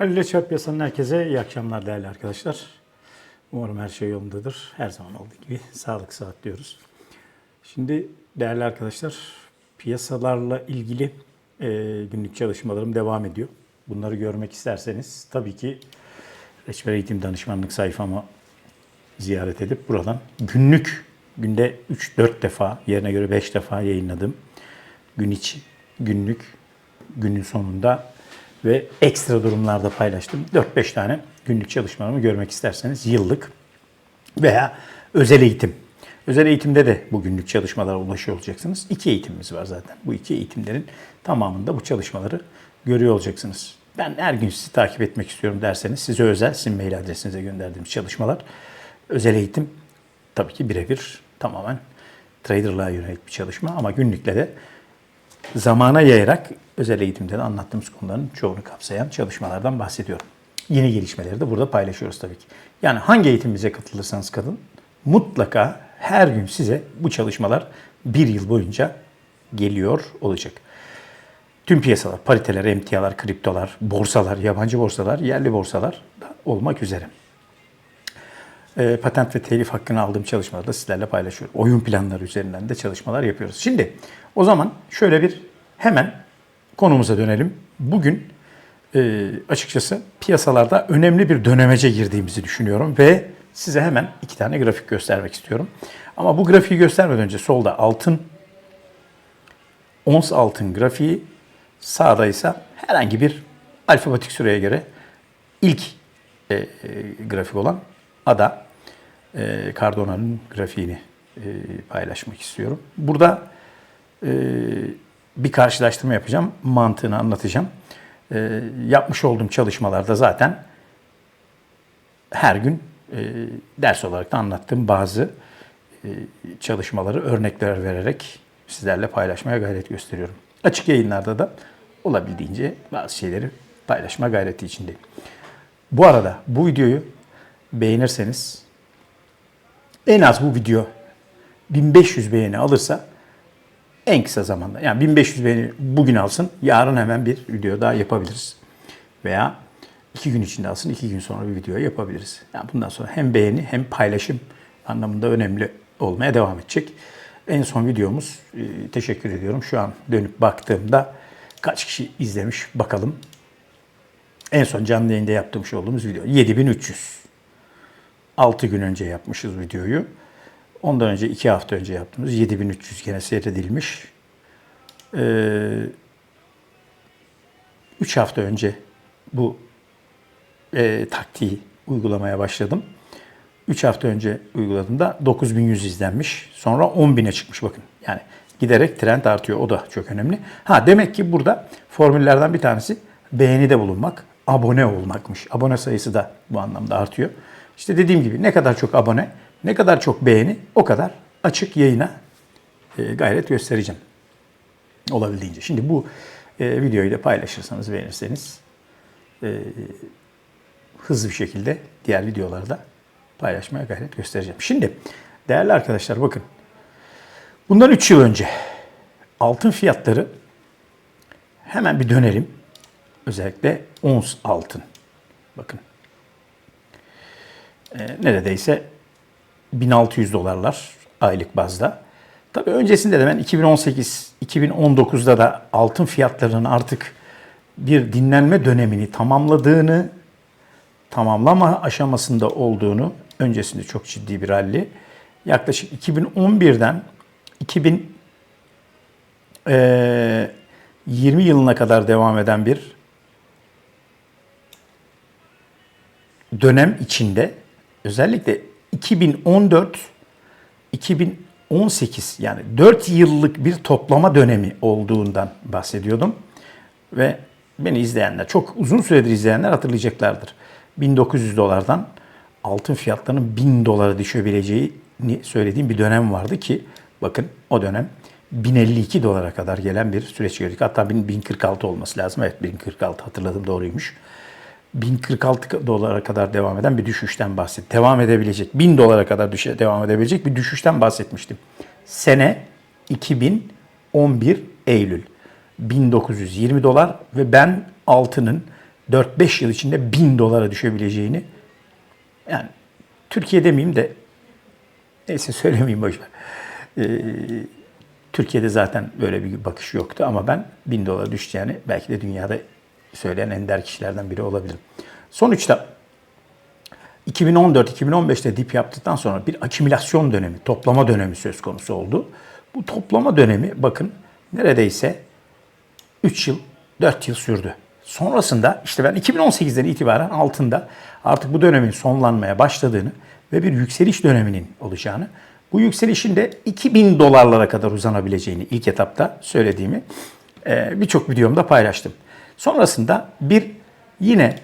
Halil Çarp Piyasanın herkese iyi akşamlar değerli arkadaşlar. Umarım her şey yolundadır. Her zaman olduğu gibi sağlık saat diyoruz. Şimdi değerli arkadaşlar piyasalarla ilgili e, günlük çalışmalarım devam ediyor. Bunları görmek isterseniz tabii ki Reçber Eğitim Danışmanlık sayfamı ziyaret edip buradan günlük günde 3-4 defa yerine göre 5 defa yayınladım. Gün içi, günlük, günün sonunda ve ekstra durumlarda paylaştım. 4-5 tane günlük çalışmalarımı görmek isterseniz yıllık veya özel eğitim. Özel eğitimde de bu günlük çalışmalara ulaşıyor olacaksınız. İki eğitimimiz var zaten. Bu iki eğitimlerin tamamında bu çalışmaları görüyor olacaksınız. Ben her gün sizi takip etmek istiyorum derseniz size özel sizin mail adresinize gönderdiğimiz çalışmalar. Özel eğitim tabii ki birebir tamamen traderlığa yönelik bir çalışma ama günlükle de zamana yayarak özel eğitimde de anlattığımız konuların çoğunu kapsayan çalışmalardan bahsediyorum. Yeni gelişmeleri de burada paylaşıyoruz tabii ki. Yani hangi eğitimimize katılırsanız katılın mutlaka her gün size bu çalışmalar bir yıl boyunca geliyor olacak. Tüm piyasalar, pariteler, emtialar, kriptolar, borsalar, yabancı borsalar, yerli borsalar da olmak üzere. E, patent ve telif hakkını aldığım çalışmaları da sizlerle paylaşıyorum. Oyun planları üzerinden de çalışmalar yapıyoruz. Şimdi o zaman şöyle bir hemen konumuza dönelim. Bugün e, açıkçası piyasalarda önemli bir dönemece girdiğimizi düşünüyorum ve size hemen iki tane grafik göstermek istiyorum. Ama bu grafiği göstermeden önce solda altın, ons altın grafiği, sağda ise herhangi bir alfabetik sıraya göre ilk e, e, grafik olan ada e, Cardano'nun grafiğini e, paylaşmak istiyorum. Burada e, bir karşılaştırma yapacağım, mantığını anlatacağım. E, yapmış olduğum çalışmalarda zaten her gün e, ders olarak da anlattığım bazı e, çalışmaları örnekler vererek sizlerle paylaşmaya gayret gösteriyorum. Açık yayınlarda da olabildiğince bazı şeyleri paylaşma gayreti içindeyim. Bu arada bu videoyu beğenirseniz en az bu video 1500 beğeni alırsa en kısa zamanda yani 1500 beğeni bugün alsın yarın hemen bir video daha yapabiliriz. Veya iki gün içinde alsın iki gün sonra bir video yapabiliriz. Yani bundan sonra hem beğeni hem paylaşım anlamında önemli olmaya devam edecek. En son videomuz e, teşekkür ediyorum. Şu an dönüp baktığımda kaç kişi izlemiş bakalım. En son canlı yayında yaptığımız olduğumuz video 7300. 6 gün önce yapmışız videoyu. Ondan önce 2 hafta önce yaptığımız 7300 gene seyredilmiş. Ee, 3 hafta önce bu e, taktiği uygulamaya başladım. 3 hafta önce uyguladığımda 9100 izlenmiş. Sonra 10.000'e çıkmış bakın. Yani giderek trend artıyor. O da çok önemli. Ha demek ki burada formüllerden bir tanesi beğenide bulunmak, abone olmakmış. Abone sayısı da bu anlamda artıyor. İşte dediğim gibi ne kadar çok abone, ne kadar çok beğeni o kadar açık yayına e, gayret göstereceğim. Olabildiğince. Şimdi bu e, videoyu da paylaşırsanız, beğenirseniz e, hızlı bir şekilde diğer videolarda paylaşmaya gayret göstereceğim. Şimdi değerli arkadaşlar bakın. Bundan 3 yıl önce altın fiyatları hemen bir dönelim. Özellikle ons altın. Bakın. Neredeyse 1600 dolarlar aylık bazda. Tabii öncesinde de ben 2018, 2019'da da altın fiyatlarının artık bir dinlenme dönemini tamamladığını, tamamlama aşamasında olduğunu, öncesinde çok ciddi bir rally, yaklaşık 2011'den 2020 yılına kadar devam eden bir dönem içinde özellikle 2014 2018 yani 4 yıllık bir toplama dönemi olduğundan bahsediyordum. Ve beni izleyenler, çok uzun süredir izleyenler hatırlayacaklardır. 1900 dolardan altın fiyatlarının 1000 dolara düşebileceğini söylediğim bir dönem vardı ki bakın o dönem 1052 dolara kadar gelen bir süreç gördük. Hatta 1046 olması lazım. Evet 1046 hatırladım doğruymuş. 1046 dolara kadar devam eden bir düşüşten bahset. Devam edebilecek, 1000 dolara kadar düşe, devam edebilecek bir düşüşten bahsetmiştim. Sene 2011 Eylül. 1920 dolar ve ben altının 4-5 yıl içinde 1000 dolara düşebileceğini yani Türkiye demeyeyim de neyse söylemeyeyim boşver. Ee, Türkiye'de zaten böyle bir bakış yoktu ama ben 1000 dolara düşeceğini belki de dünyada söyleyen ender kişilerden biri olabilirim. Sonuçta 2014-2015'te dip yaptıktan sonra bir akümülasyon dönemi, toplama dönemi söz konusu oldu. Bu toplama dönemi bakın neredeyse 3 yıl, 4 yıl sürdü. Sonrasında işte ben 2018'den itibaren altında artık bu dönemin sonlanmaya başladığını ve bir yükseliş döneminin olacağını, bu yükselişin de 2000 dolarlara kadar uzanabileceğini ilk etapta söylediğimi birçok videomda paylaştım. Sonrasında bir yine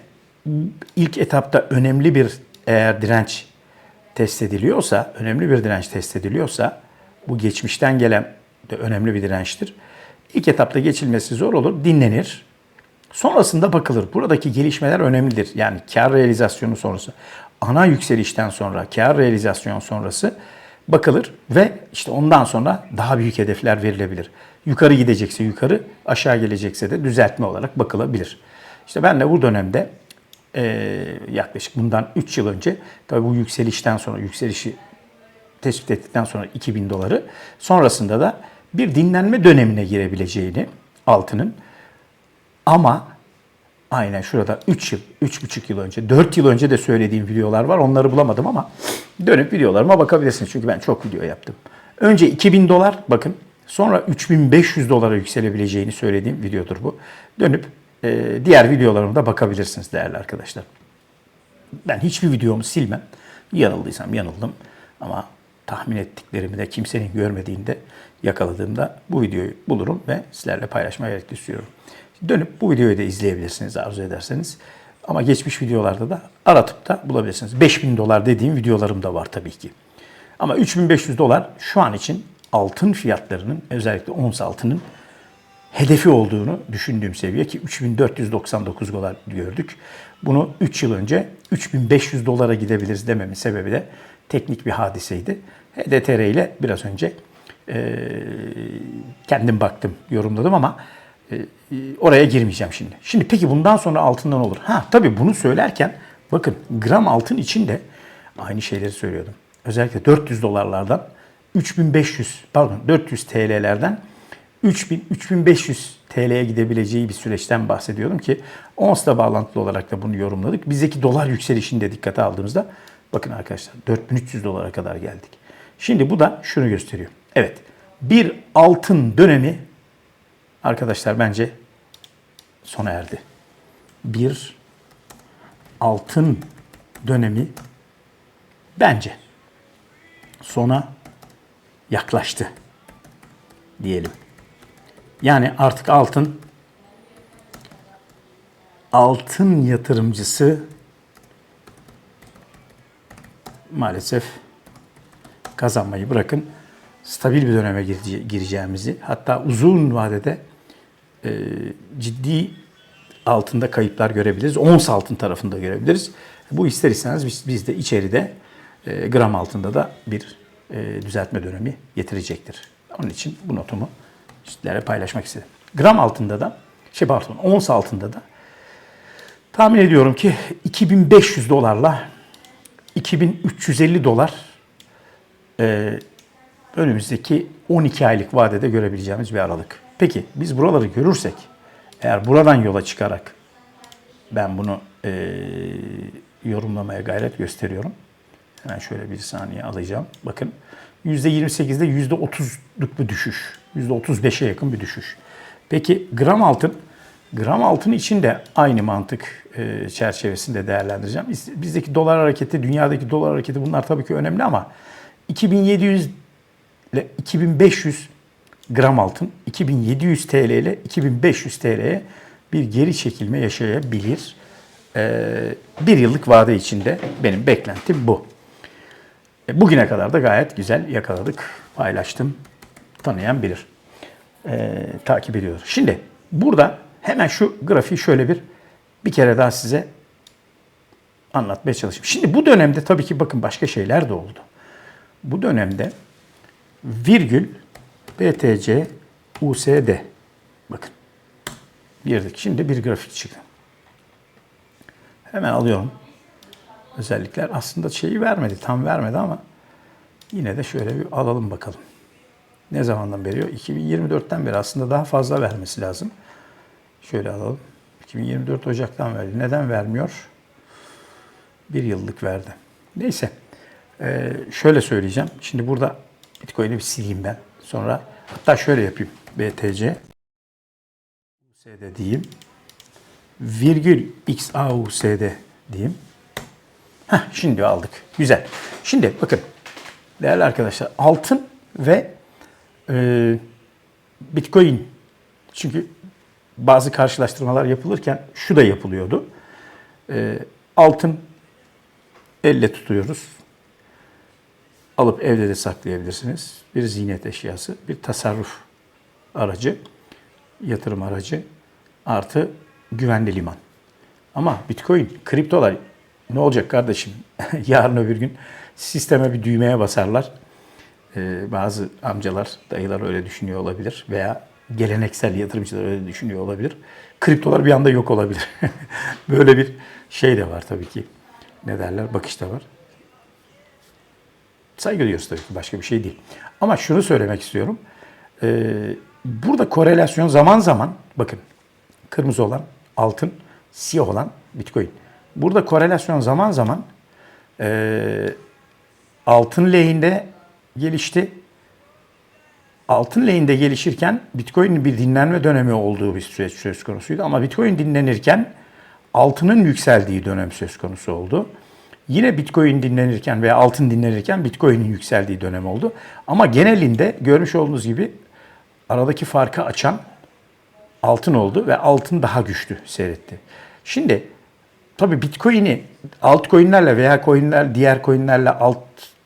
ilk etapta önemli bir eğer direnç test ediliyorsa, önemli bir direnç test ediliyorsa bu geçmişten gelen de önemli bir dirençtir. İlk etapta geçilmesi zor olur, dinlenir. Sonrasında bakılır. Buradaki gelişmeler önemlidir. Yani kar realizasyonu sonrası, ana yükselişten sonra, kar realizasyon sonrası bakılır ve işte ondan sonra daha büyük hedefler verilebilir. Yukarı gidecekse yukarı, aşağı gelecekse de düzeltme olarak bakılabilir. İşte ben de bu dönemde e, yaklaşık bundan 3 yıl önce tabii bu yükselişten sonra yükselişi tespit ettikten sonra 2000 doları sonrasında da bir dinlenme dönemine girebileceğini altının ama aynen şurada 3 yıl, 3,5 yıl önce, 4 yıl önce de söylediğim videolar var. Onları bulamadım ama dönüp videolarıma bakabilirsiniz. Çünkü ben çok video yaptım. Önce 2000 dolar bakın. Sonra 3500 dolara yükselebileceğini söylediğim videodur bu. Dönüp e, diğer videolarıma bakabilirsiniz değerli arkadaşlar. Ben hiçbir videomu silmem. Yanıldıysam yanıldım. Ama tahmin ettiklerimi de kimsenin görmediğinde yakaladığımda bu videoyu bulurum ve sizlerle paylaşmaya gerek istiyorum. Dönüp bu videoyu da izleyebilirsiniz arzu ederseniz. Ama geçmiş videolarda da aratıp da bulabilirsiniz. 5000 dolar dediğim videolarım da var tabii ki. Ama 3500 dolar şu an için altın fiyatlarının özellikle ons altının hedefi olduğunu düşündüğüm seviye ki 3499 dolar gördük. Bunu 3 yıl önce 3500 dolara gidebiliriz dememin sebebi de teknik bir hadiseydi. HDTR ile biraz önce e, kendim baktım, yorumladım ama e, oraya girmeyeceğim şimdi. Şimdi peki bundan sonra altından olur. Ha tabii bunu söylerken bakın gram altın için de aynı şeyleri söylüyordum. Özellikle 400 dolarlardan 3500 pardon 400 TL'lerden 3000 3500 TL'ye gidebileceği bir süreçten bahsediyordum ki ONS'la bağlantılı olarak da bunu yorumladık. Bizdeki dolar yükselişini de dikkate aldığımızda bakın arkadaşlar 4300 dolara kadar geldik. Şimdi bu da şunu gösteriyor. Evet bir altın dönemi arkadaşlar bence sona erdi. Bir altın dönemi bence sona yaklaştı diyelim. Yani artık altın altın yatırımcısı maalesef kazanmayı bırakın stabil bir döneme gireceğimizi hatta uzun vadede e, ciddi altında kayıplar görebiliriz. Ons altın tarafında görebiliriz. Bu ister istemez biz, biz de içeride e, gram altında da bir e, düzeltme dönemi getirecektir. Onun için bu notumu sizlere paylaşmak istedim. Gram altında da, şey pardon, ons altında da tahmin ediyorum ki 2500 dolarla 2350 dolar e, önümüzdeki 12 aylık vadede görebileceğimiz bir aralık. Peki biz buraları görürsek, eğer buradan yola çıkarak ben bunu e, yorumlamaya gayret gösteriyorum. Hemen şöyle bir saniye alacağım. Bakın %28'de %30'luk bir düşüş. %35'e yakın bir düşüş. Peki gram altın? Gram altın için de aynı mantık e, çerçevesinde değerlendireceğim. Bizdeki dolar hareketi, dünyadaki dolar hareketi bunlar tabii ki önemli ama 2700 ile 2500 gram altın 2700 TL ile 2500 TL'ye bir geri çekilme yaşayabilir. E, bir yıllık vade içinde benim beklentim bu. E, bugüne kadar da gayet güzel yakaladık, paylaştım. Tanıyan bilir. E, takip ediyor. Şimdi burada hemen şu grafiği şöyle bir bir kere daha size anlatmaya çalışayım. Şimdi bu dönemde tabii ki bakın başka şeyler de oldu. Bu dönemde virgül BTC USD bakın girdik. Şimdi bir grafik çıktı. Hemen alıyorum. Özellikler aslında şeyi vermedi, tam vermedi ama yine de şöyle bir alalım bakalım. Ne zamandan veriyor? 2024'ten beri aslında daha fazla vermesi lazım. Şöyle alalım. 2024 Ocak'tan verdi. Neden vermiyor? Bir yıllık verdi. Neyse. Ee, şöyle söyleyeceğim. Şimdi burada Bitcoin'i bir sileyim ben. Sonra hatta şöyle yapayım. BTC USD diyeyim. Virgül XAUSD diyeyim. Heh, şimdi aldık. Güzel. Şimdi bakın değerli arkadaşlar altın ve e, Bitcoin çünkü bazı karşılaştırmalar yapılırken şu da yapılıyordu. E, altın elle tutuyoruz. Alıp evde de saklayabilirsiniz. Bir ziynet eşyası, bir tasarruf aracı, yatırım aracı artı güvenli liman. Ama Bitcoin, kriptolar ne olacak kardeşim? Yarın öbür gün sisteme bir düğmeye basarlar. Ee, bazı amcalar, dayılar öyle düşünüyor olabilir veya geleneksel yatırımcılar öyle düşünüyor olabilir. Kriptolar bir anda yok olabilir. Böyle bir şey de var tabii ki. Ne derler? Bakış da var. Saygı duyuyoruz tabii ki başka bir şey değil. Ama şunu söylemek istiyorum. Ee, burada korelasyon zaman zaman bakın kırmızı olan altın, siyah olan bitcoin. Burada korelasyon zaman zaman e, altın lehinde gelişti. Altın lehinde gelişirken Bitcoin'in bir dinlenme dönemi olduğu bir süreç söz konusuydu. Ama Bitcoin dinlenirken altının yükseldiği dönem söz konusu oldu. Yine Bitcoin dinlenirken veya altın dinlenirken Bitcoin'in yükseldiği dönem oldu. Ama genelinde görmüş olduğunuz gibi aradaki farkı açan altın oldu ve altın daha güçlü seyretti. Şimdi tabii Bitcoin'i altcoin'lerle veya coin'ler diğer coin'lerle alt,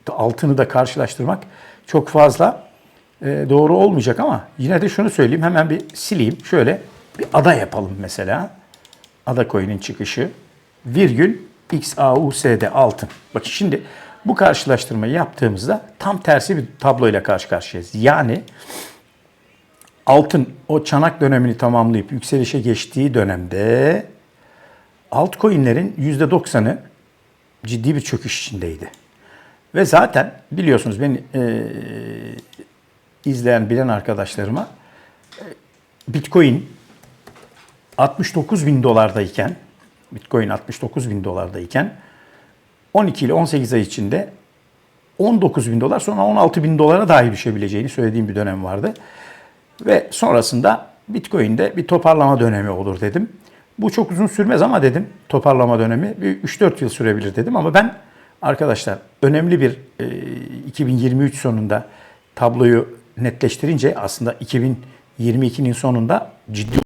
altını da karşılaştırmak çok fazla e, doğru olmayacak ama yine de şunu söyleyeyim hemen bir sileyim. Şöyle bir ada yapalım mesela. Ada coin'in çıkışı virgül XAUSD altın. Bak şimdi bu karşılaştırmayı yaptığımızda tam tersi bir tabloyla karşı karşıyayız. Yani altın o çanak dönemini tamamlayıp yükselişe geçtiği dönemde altcoin'lerin %90'ı ciddi bir çöküş içindeydi. Ve zaten biliyorsunuz beni e, izleyen bilen arkadaşlarıma e, Bitcoin 69 bin dolardayken Bitcoin 69 bin dolardayken 12 ile 18 ay içinde 19 bin dolar sonra 16 bin dolara dahi düşebileceğini söylediğim bir dönem vardı. Ve sonrasında Bitcoin'de bir toparlama dönemi olur dedim. Bu çok uzun sürmez ama dedim toparlama dönemi bir 3-4 yıl sürebilir dedim ama ben arkadaşlar önemli bir e, 2023 sonunda tabloyu netleştirince aslında 2022'nin sonunda ciddi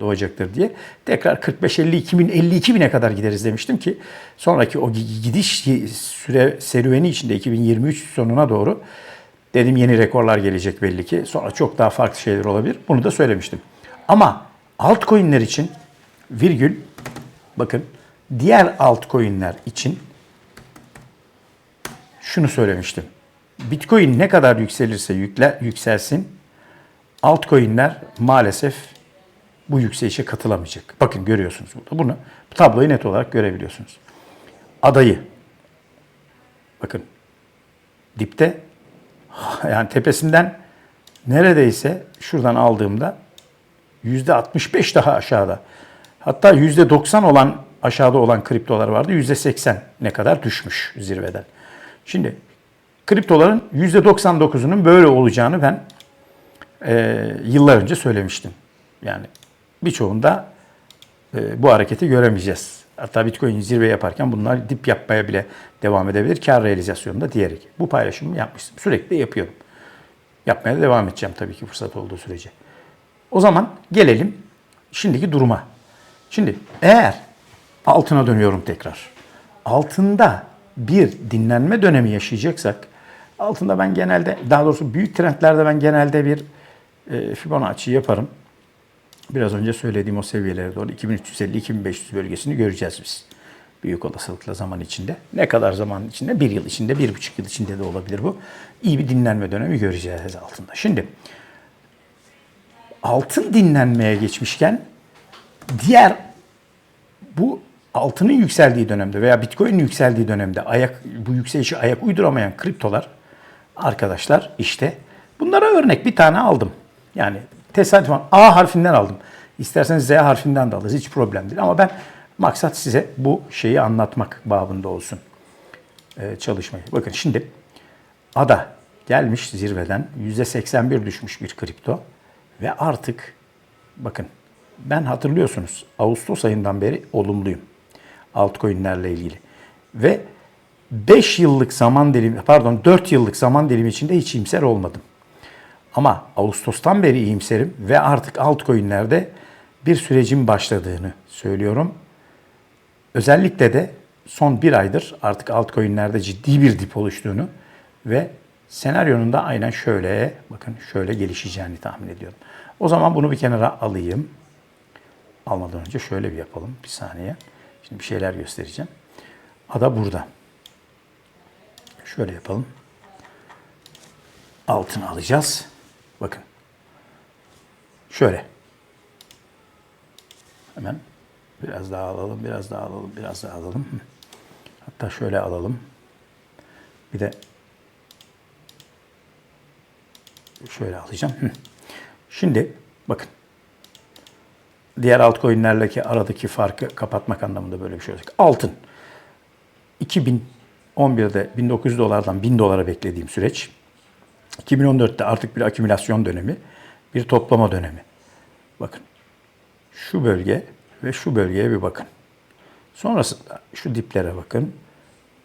doğacaktır diye tekrar 45-50 2052 bine kadar gideriz demiştim ki sonraki o gidiş süre serüveni içinde 2023 sonuna doğru dedim yeni rekorlar gelecek belli ki. Sonra çok daha farklı şeyler olabilir. Bunu da söylemiştim. Ama altcoin'ler için virgül bakın diğer altcoin'ler için şunu söylemiştim. Bitcoin ne kadar yükselirse yükle, yükselsin altcoin'ler maalesef bu yükselişe katılamayacak. Bakın görüyorsunuz burada. Bunu bu tabloyu net olarak görebiliyorsunuz. Adayı bakın dipte yani tepesinden neredeyse şuradan aldığımda 65 daha aşağıda. Hatta yüzde 90 olan aşağıda olan kriptolar vardı. Yüzde 80 ne kadar düşmüş zirveden. Şimdi kriptoların yüzde 99'unun böyle olacağını ben e, yıllar önce söylemiştim. Yani birçoğunda e, bu hareketi göremeyeceğiz. Hatta Bitcoin zirve yaparken bunlar dip yapmaya bile devam edebilir. Kar realizasyonunda diyerek. Bu paylaşımı yapmıştım. Sürekli yapıyorum. Yapmaya da devam edeceğim tabii ki fırsat olduğu sürece. O zaman gelelim şimdiki duruma. Şimdi eğer altına dönüyorum tekrar. Altında bir dinlenme dönemi yaşayacaksak altında ben genelde daha doğrusu büyük trendlerde ben genelde bir e, Fibonacci yaparım. Biraz önce söylediğim o seviyelere doğru 2350-2500 bölgesini göreceğiz biz. Büyük olasılıkla zaman içinde. Ne kadar zaman içinde? Bir yıl içinde, bir buçuk yıl içinde de olabilir bu. İyi bir dinlenme dönemi göreceğiz altında. Şimdi altın dinlenmeye geçmişken diğer bu altının yükseldiği dönemde veya Bitcoin'in yükseldiği dönemde ayak bu yükselişi ayak uyduramayan kriptolar arkadaşlar işte bunlara örnek bir tane aldım. Yani tesadüfen A harfinden aldım. İsterseniz Z harfinden de alırız. Hiç problem değil. Ama ben maksat size bu şeyi anlatmak babında olsun e, çalışmayı. Bakın şimdi ADA gelmiş zirveden %81 düşmüş bir kripto ve artık bakın ben hatırlıyorsunuz Ağustos ayından beri olumluyum altcoin'lerle ilgili. Ve 5 yıllık zaman dilimi pardon 4 yıllık zaman dilimi içinde hiç iyimser olmadım. Ama Ağustos'tan beri iyimserim ve artık altcoin'lerde bir sürecin başladığını söylüyorum. Özellikle de son bir aydır artık altcoin'lerde ciddi bir dip oluştuğunu ve senaryonun da aynen şöyle, bakın şöyle gelişeceğini tahmin ediyorum. O zaman bunu bir kenara alayım. Almadan önce şöyle bir yapalım. Bir saniye. Şimdi bir şeyler göstereceğim. Ada burada. Şöyle yapalım. Altını alacağız. Bakın. Şöyle. Hemen biraz daha alalım, biraz daha alalım, biraz daha alalım. Hatta şöyle alalım. Bir de şöyle alacağım. Şimdi bakın. Diğer altcoin'lerle aradaki farkı kapatmak anlamında böyle bir şey olacak. Altın. 2011'de 1900 dolardan 1000 dolara beklediğim süreç. 2014'te artık bir akümülasyon dönemi, bir toplama dönemi. Bakın. Şu bölge ve şu bölgeye bir bakın. Sonrasında şu diplere bakın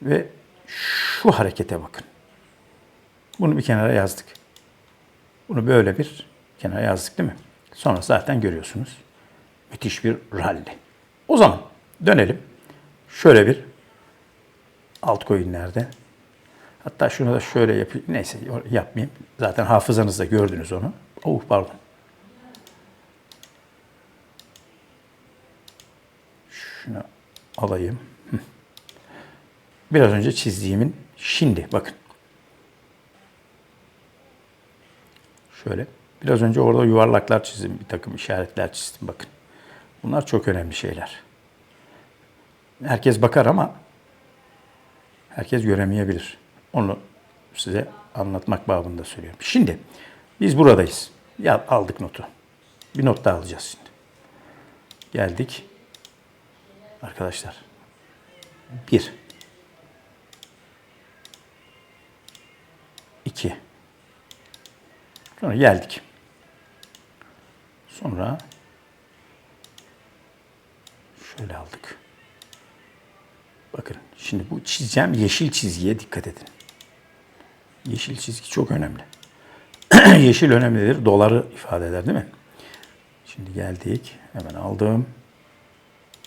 ve şu harekete bakın. Bunu bir kenara yazdık. Bunu böyle bir kenara yazdık değil mi? Sonra zaten görüyorsunuz. Müthiş bir rally. O zaman dönelim. Şöyle bir altcoin'lerde. Hatta şunu da şöyle yapayım. Neyse yapmayayım. Zaten hafızanızda gördünüz onu. Oh pardon. Şunu alayım. Biraz önce çizdiğimin şimdi bakın. Şöyle. Biraz önce orada yuvarlaklar çizdim. Bir takım işaretler çizdim bakın. Bunlar çok önemli şeyler. Herkes bakar ama herkes göremeyebilir. Onu size anlatmak babında söylüyorum. Şimdi biz buradayız. Ya aldık notu. Bir not daha alacağız şimdi. Geldik. Arkadaşlar. Bir. İki. Sonra geldik. Sonra şöyle aldık. Bakın şimdi bu çizeceğim yeşil çizgiye dikkat edin. Yeşil çizgi çok önemli. yeşil önemlidir. Doları ifade eder değil mi? Şimdi geldik. Hemen aldım.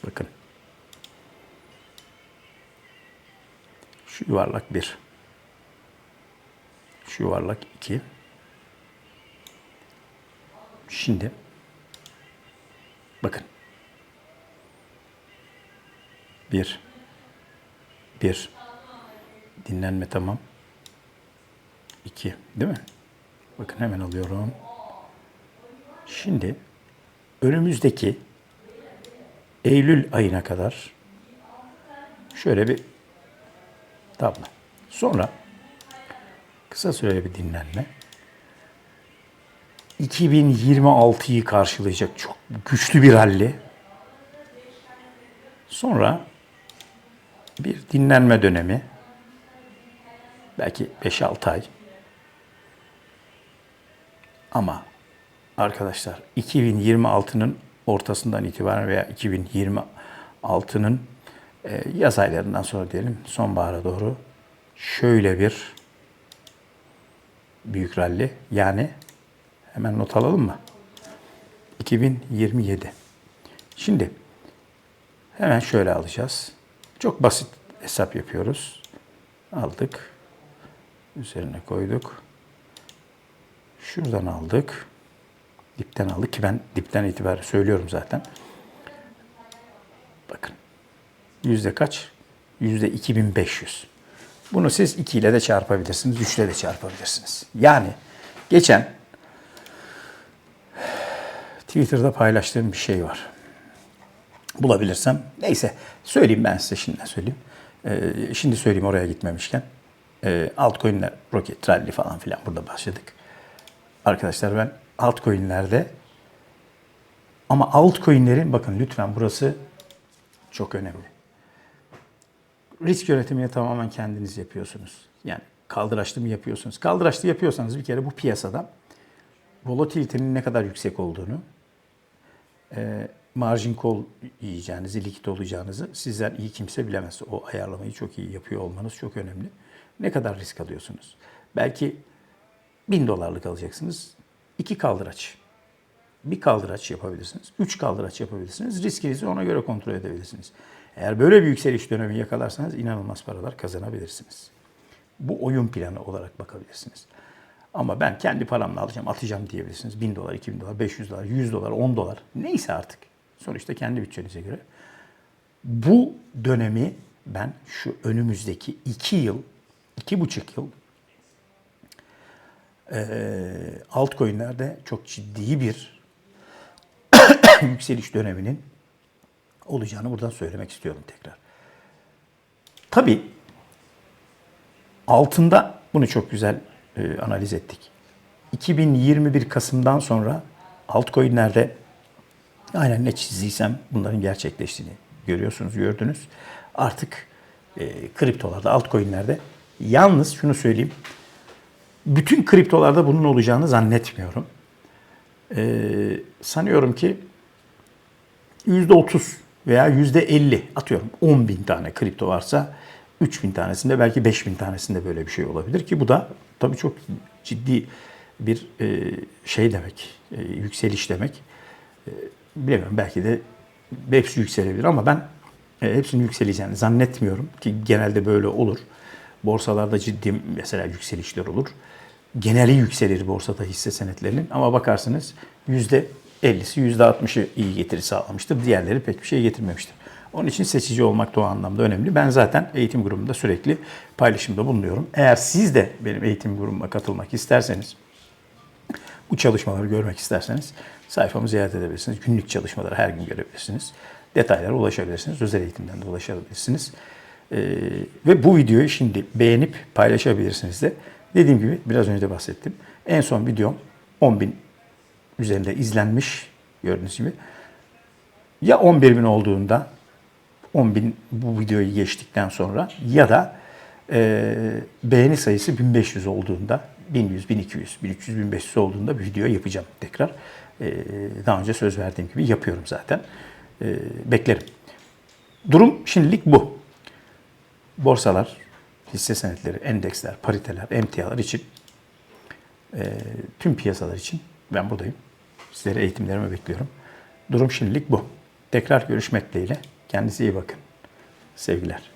Bakın. Şu yuvarlak bir. Şu yuvarlak iki. Şimdi bakın. Bir. Bir. Dinlenme tamam. İki. Değil mi? Bakın hemen alıyorum. Şimdi önümüzdeki Eylül ayına kadar şöyle bir tablo. Sonra kısa süreli bir dinlenme. 2026'yı karşılayacak çok güçlü bir halli. Sonra bir dinlenme dönemi. Belki 5-6 ay. Ama arkadaşlar 2026'nın ortasından itibaren veya 2026'nın e, yaz aylarından sonra diyelim sonbahara doğru şöyle bir büyük rally yani hemen not alalım mı? 2027. Şimdi hemen şöyle alacağız. Çok basit hesap yapıyoruz. Aldık. Üzerine koyduk. Şuradan aldık. Dipten aldık ki ben dipten itibaren söylüyorum zaten. Bakın. Yüzde kaç? Yüzde 2500. Bunu siz 2 ile de çarpabilirsiniz, 3 ile de çarpabilirsiniz. Yani geçen Twitter'da paylaştığım bir şey var. bulabilirsem. Neyse söyleyeyim ben size şimdiden söyleyeyim. Ee, şimdi söyleyeyim oraya gitmemişken. Ee, altcoin'ler, Rocket Rally falan filan burada başladık. Arkadaşlar ben altcoin'lerde ama altcoin'lerin bakın lütfen burası çok önemli. Risk yönetimini tamamen kendiniz yapıyorsunuz. Yani kaldıraçlı mı yapıyorsunuz? Kaldıraçlı yapıyorsanız bir kere bu piyasada volatilitenin ne kadar yüksek olduğunu, e, margin call yiyeceğinizi, likit olacağınızı sizden iyi kimse bilemez. O ayarlamayı çok iyi yapıyor olmanız çok önemli. Ne kadar risk alıyorsunuz? Belki 1000 dolarlık alacaksınız. iki kaldıraç. Bir kaldıraç yapabilirsiniz. Üç kaldıraç yapabilirsiniz. Riskinizi ona göre kontrol edebilirsiniz. Eğer böyle bir yükseliş dönemi yakalarsanız inanılmaz paralar kazanabilirsiniz. Bu oyun planı olarak bakabilirsiniz. Ama ben kendi paramla alacağım, atacağım diyebilirsiniz. 1000 dolar, 2000 dolar, 500 dolar, 100 dolar, 10 dolar neyse artık. Sonuçta kendi bütçenize göre. Bu dönemi ben şu önümüzdeki 2 yıl, 2,5 yıl altcoin'lerde çok ciddi bir yükseliş döneminin olacağını buradan söylemek istiyorum tekrar. Tabii altında bunu çok güzel e, analiz ettik. 2021 Kasım'dan sonra altcoin'lerde aynen ne çizdiysem bunların gerçekleştiğini görüyorsunuz, gördünüz. Artık e, kriptolarda, altcoin'lerde yalnız şunu söyleyeyim. Bütün kriptolarda bunun olacağını zannetmiyorum. E, sanıyorum ki %30 veya %50 atıyorum 10 bin tane kripto varsa 3 bin tanesinde belki 5 bin tanesinde böyle bir şey olabilir ki bu da tabii çok ciddi bir e, şey demek, e, yükseliş demek. E, bilemiyorum belki de hepsi yükselebilir ama ben hepsinin yükseleceğini zannetmiyorum ki genelde böyle olur. Borsalarda ciddi mesela yükselişler olur. Geneli yükselir borsada hisse senetlerinin ama bakarsınız yüzde 50'si %60'ı iyi getiri sağlamıştır. Diğerleri pek bir şey getirmemiştir. Onun için seçici olmak da o anlamda önemli. Ben zaten eğitim grubunda sürekli paylaşımda bulunuyorum. Eğer siz de benim eğitim grubuma katılmak isterseniz, bu çalışmaları görmek isterseniz sayfamı ziyaret edebilirsiniz. Günlük çalışmaları her gün görebilirsiniz. Detaylara ulaşabilirsiniz. Özel eğitimden de ulaşabilirsiniz. Ee, ve bu videoyu şimdi beğenip paylaşabilirsiniz de. Dediğim gibi biraz önce de bahsettim. En son videom 10.000 üzerinde izlenmiş gördüğünüz gibi. Ya 11 bin olduğunda 10 bin bu videoyu geçtikten sonra ya da e, beğeni sayısı 1500 olduğunda 1100, 1200, 1300, 1500 olduğunda bir video yapacağım tekrar. E, daha önce söz verdiğim gibi yapıyorum zaten. E, beklerim. Durum şimdilik bu. Borsalar, hisse senetleri, endeksler, pariteler, emtialar için e, tüm piyasalar için ben buradayım. Sizleri eğitimlerime bekliyorum. Durum şimdilik bu. Tekrar görüşmek dileğiyle. Kendinize iyi bakın. Sevgiler.